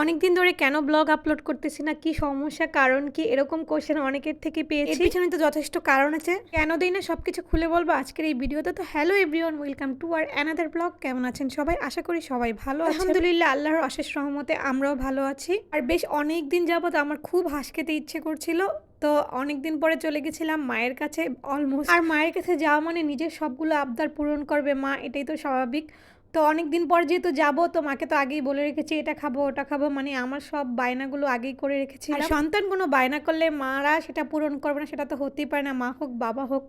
অনেক দিন ধরে কেন ব্লগ আপলোড করতেছি না? কি সমস্যা? কারণ কি এরকম কোশ্চেন অনেকের থেকে পেয়েছি। পিছনে তো যথেষ্ট কারণ আছে। কেন দিই না? সবকিছু খুলে বলব আজকের এই ভিডিওতে। তো hello everyone welcome to our another blog কেমন আছেন সবাই? আশা করি সবাই ভালো আছেন। আলহামদুলিল্লাহ আল্লাহর অশেষ রহমতে আমরাও ভালো আছি। আর বেশ অনেক দিন যাবত আমার খুব হাঁস খেতে ইচ্ছে করছিল। তো অনেক দিন পরে চলে গেছিলাম মায়ের কাছে অলমোস্ট আর মায়ের কাছে যাওয়া মানে নিজের সবগুলো আবদার পূরণ করবে মা এটাই তো স্বাভাবিক। তো অনেক দিন পর যেহেতু যাব তো মাকে তো আগেই বলে রেখেছি এটা খাব ওটা খাব। মানে আমার সব বায়নাগুলো আগেই করে রেখেছি। আর সন্তান কোনো বায়না করলে মারা সেটা পূরণ করবে না সেটা তো হতেই পারে না মা হোক বাবা হোক।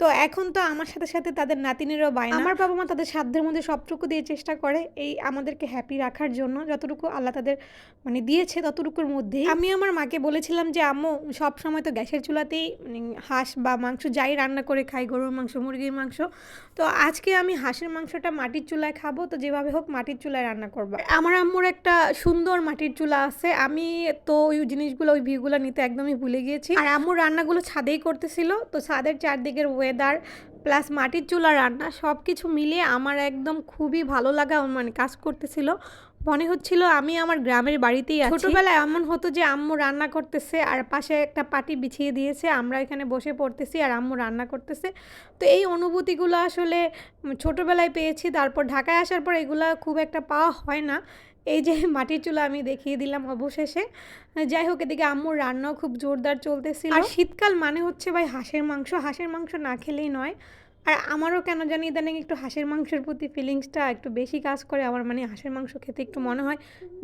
তো এখন তো আমার সাথে সাথে তাদের নাতিনেরও বায়না। আমার বাবা মা তাদের সাধ্যের মধ্যে সবটুকু দিয়ে চেষ্টা করে এই আমাদেরকে হ্যাপি রাখার জন্য যতটুকু আল্লাহ তাদের মানে দিয়েছে ততটুকুর মধ্যেই। আমি আমার মাকে বলেছিলাম যে আম্মু সব সময় তো গ্যাসের চুলাতেই মানে হাঁস বা মাংস যাই রান্না করে খাই গরুর মাংস মুরগির মাংস। তো আজকে আমি হাঁসের মাংসটা মাটির চুলায় খাব, তো যেভাবে হোক মাটির চুলায় রান্না করব। আমার আম্মুর একটা সুন্দর মাটির চুলা আছে। আমি তো ওই জিনিসগুলো, ওই ভিউগুলো নিতে একদমই ভুলে গিয়েছি। আর আম্মুর রান্নাগুলো ছাদেই করতেছিল। তো ছাদের চারদিকের ওয়েদার প্লাস মাটির চুলা রান্না সব কিছু মিলিয়ে আমার একদম খুবই ভালো লাগা মানে কাজ করতেছিল। মনে হচ্ছিল আমি আমার গ্রামের বাড়িতেই আছি। ছোটবেলায় এমন হতো যে আম্মু রান্না করতেছে আর পাশে একটা পাটি বিছিয়ে দিয়েছে আমরা এখানে বসে পড়তেছি আর আম্মু রান্না করতেছে। তো এই অনুভূতিগুলো আসলে ছোটবেলায় পেয়েছি তারপর ঢাকায় আসার পর এগুলো খুব একটা পাওয়া হয় না। এই যে মাটির চুলা আমি দেখিয়ে দিলাম অবশেষে। যাই হোক এদিকে আম্মুর রান্নাও খুব জোরদার চলতেছিল। আর শীতকাল মানে হচ্ছে ভাই হাঁসের মাংস। হাঁসের মাংস না খেলেই নয়। আর আমারও কেন জানি ইদানিং একটু হাঁসের মাংসের প্রতি ফিলিংসটা একটু বেশি কাজ করে। আমার মানে হাঁসের মাংস খেতে একটু মনে হয়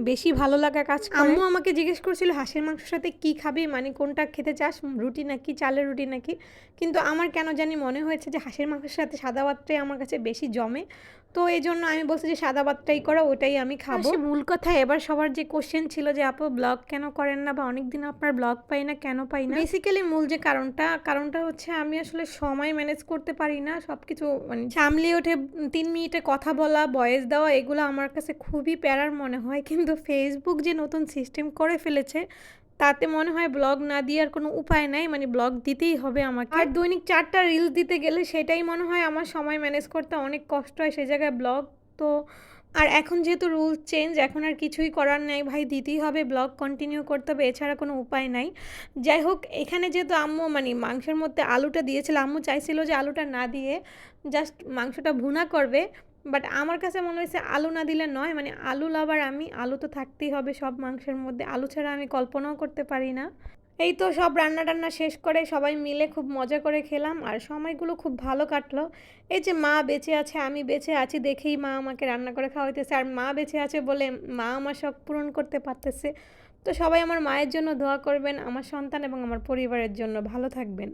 বেশি ভালো লাগা কাজ আম্মু আমাকে জিজ্ঞেস করছিল হাঁসের মাংসের সাথে কি খাবি? মানে কোনটা খেতে চাস? রুটি নাকি? চালের রুটি নাকি? কিন্তু আমার কেন জানি মনে হয়েছে যে হাঁসের মাংসের সাথে সাদা ভাতটাই আমার কাছে বেশি জমে। তো এই জন্য আমি বলছি যে সাদা ভাতটাই করো ওটাই আমি খাব। মূল কথা এবার সবার যে কোশ্চেন ছিল যে আপু ব্লগ কেন করেন না বা অনেকদিন আপনার ব্লগ পাই না কেন পাই না? বেসিক্যালি মূল যে কারণটা কারণটা হচ্ছে আমি আসলে সময় ম্যানেজ করতে পারি না। সব কিছু মানে সামলে ওঠে তিন মিনিটে কথা বলা, বয়েস দেওয়া, এগুলো আমার কাছে খুবই প্যারার মনে হয়। কিন্তু ফেসবুক যে নতুন সিস্টেম করে ফেলেছে, তাতে মনে হয় ব্লগ না দিয়ে আর কোনো উপায় নাই মানে ব্লগ দিতেই হবে আমাকে। আর দৈনিক চারটা রিলস দিতে গেলে সেটাই মনে হয় আমার সময় ম্যানেজ করতে অনেক কষ্ট হয়, সে জায়গায় ব্লগ তো আর এখন যেহেতু রুল চেঞ্জ, এখন আর কিছুই করার নেই। ভাই, দিতেই হবে, ব্লগ কন্টিনিউ করতে হবে, এছাড়া কোনো উপায় নাই। যাই হোক, এখানে যেহেতু আম্মু মানে মাংসের মধ্যে আলুটা দিয়েছিল, আম্মু চাইছিল যে আলুটা না দিয়ে জাস্ট মাংসটা ভুনা করবে। বাট আমার কাছে মনে হয়েছে আলু না দিলে নয় মানে আলু লাভার আমি, আলু তো থাকতেই হবে সব মাংসের মধ্যে। আলু ছাড়া আমি কল্পনাও করতে পারি না। এই তো সব রান্না টান্না শেষ করে সবাই মিলে খুব মজা করে খেলাম আর সময়গুলো খুব ভালো কাটলো। এই যে মা বেঁচে আছে, আমি বেঁচে আছি দেখেই মা আমাকে রান্না করে খাওয়াইতেছে। আর মা বেঁচে আছে বলে মা আমার শখ পূরণ করতে পারতেছে। তো সবাই আমার মায়ের জন্য দোয়া করবেন, আমার সন্তান এবং আমার পরিবারের জন্য ভালো থাকবেন।